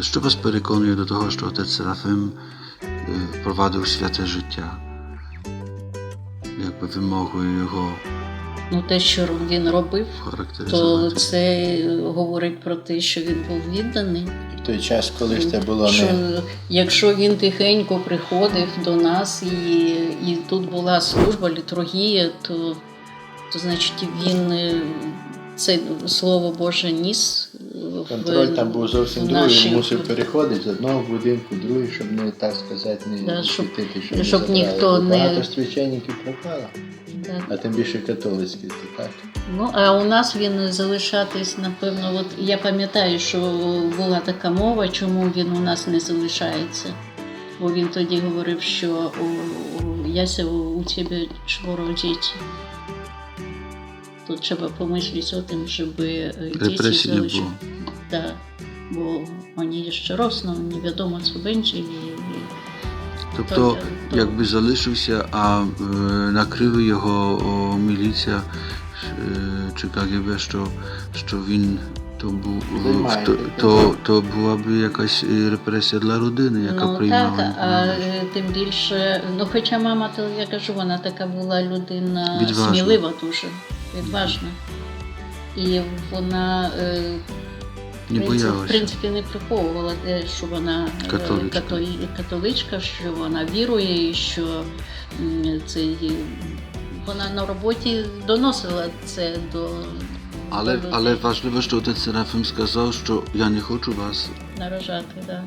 Що вас переконує до того, що отець Серафим впровадив святе життя? Якби вимогою його Ну, те, що він робив, то це говорить про те, що він був відданий. В той час, коли ж це було що не якщо він тихенько приходив до нас і, і тут була служба, літургія, то, то значить він це слово Боже ніс. Контроль там був зовсім другий, мусив переходити з одного будинку в другий, щоб не так сказати, не Да, щоб- світити, щоб, щоб не ніхто не- Багато священників пропало, Так. а тим більше католицьких, то так. Ну, а у нас він залишатись, напевно, от я пам'ятаю, що була така мова, чому він у нас не залишається. Бо він тоді говорив, що у, у Яся, у тебе чворо дітей. Тут треба помислити о тим, щоб е, діти. Да, бо вони ще росну, невідомо, що będzie. І, і... Тобто, то- то- якби залишився, а е, накрив його о, міліція е, чи КГБ, що, що він то був то, то, то була б якась е, репресія для родини, яка ну приймала. так, а е, тим більше, ну хоча мама, то я кажу, вона така була людина Відважна. смілива дуже, відважна. І вона е, не в принципі- в принципі не приховувала те, що вона е, Католичка. католичка, що вона вірує, і що це вона на роботі доносила це до, Але, до але важливо, що отець Серафим сказав, що я не хочу вас наражати. Да.